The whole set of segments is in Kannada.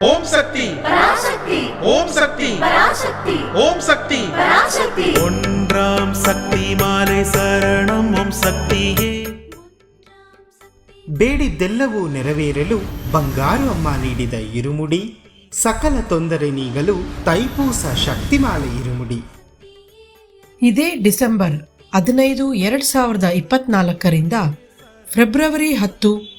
ಓಂ ಶಕ್ತಿ பராசக்தி ஓம் சக்தி பராசக்தி ஓம் சக்தி பராசக்தி ஒன்றாம் சக்தி மாலை சரணம் ஓம் சக்தியே ಬೇಡಿದ್ದೆಲ್ಲವೂ ನೆರವೇರಲು ಬಂಗಾರು ಅಮ್ಮ ನೀಡಿದ ಇರುಮುಡಿ ಸಕಲ ತೊಂದರೆ ನೀಗಲು ತೈಪೂಸ ಶಕ್ತಿಮಾಲೆ ಇರುಮುಡಿ ಇದೇ ಡಿಸೆಂಬರ್ ಹದಿನೈದು ಎರಡು ಸಾವಿರದ ಇಪ್ಪತ್ನಾಲ್ಕರಿಂದ ಫೆಬ್ರವರಿ ಹತ್ತು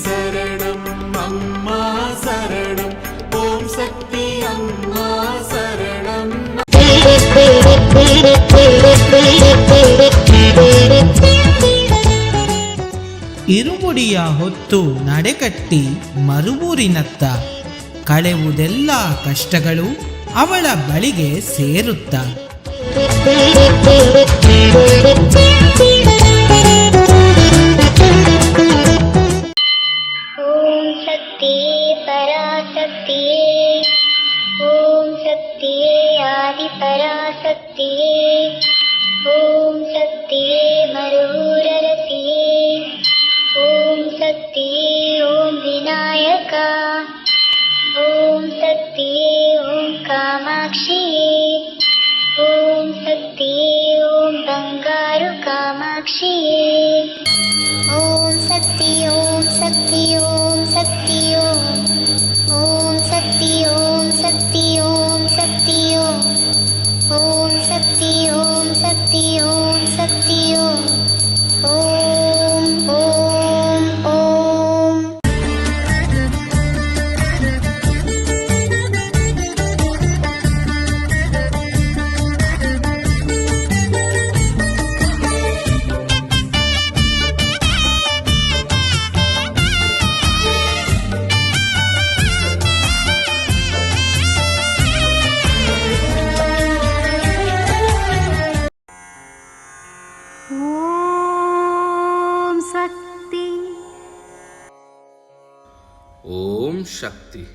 சரணம் அம்மா சரணம் ஓம் சக்தி அம்மா சரணம் ಇರುಮುಡಿಯ ಹೊತ್ತು ನಡೆಕಟ್ಟಿ ಮರುಬೂರಿನತ್ತ ಕಳೆವುದೆಲ್ಲ ಕಷ್ಟಗಳು ಅವಳ ಬಳಿಗೆ ಸೇರುತ್ತ आदिपराशक्तिये ॐ शक्तिये मरुररसिये। ॐ शक्तिये ॐ विनायका। ॐ शक्तिये ॐ कामाक्षिये ಓಂ ಶಕ್ತಿ.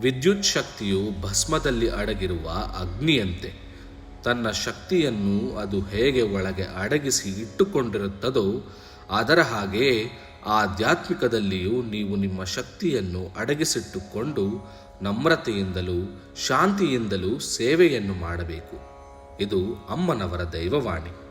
ವಿದ್ಯುತ್ ಶಕ್ತಿಯು ಭಸ್ಮದಲ್ಲಿ ಅಡಗಿರುವ ಅಗ್ನಿಯಂತೆ. ತನ್ನ ಶಕ್ತಿಯನ್ನು ಅದು ಹೇಗೆ ಒಳಗೆ ಅಡಗಿಸಿ ಇಟ್ಟುಕೊಂಡಿರುತ್ತದೋ ಅದರ ಹಾಗೆಯೇ ಆಧ್ಯಾತ್ಮಿಕದಲ್ಲಿಯೂ ನೀವು ನಿಮ್ಮ ಶಕ್ತಿಯನ್ನು ಅಡಗಿಸಿಟ್ಟುಕೊಂಡು ನಮ್ರತೆಯಿಂದಲೂ ಶಾಂತಿಯಿಂದಲೂ ಸೇವೆಯನ್ನು ಮಾಡಬೇಕು. ಇದು ಅಮ್ಮನವರ ದೈವವಾಣಿ.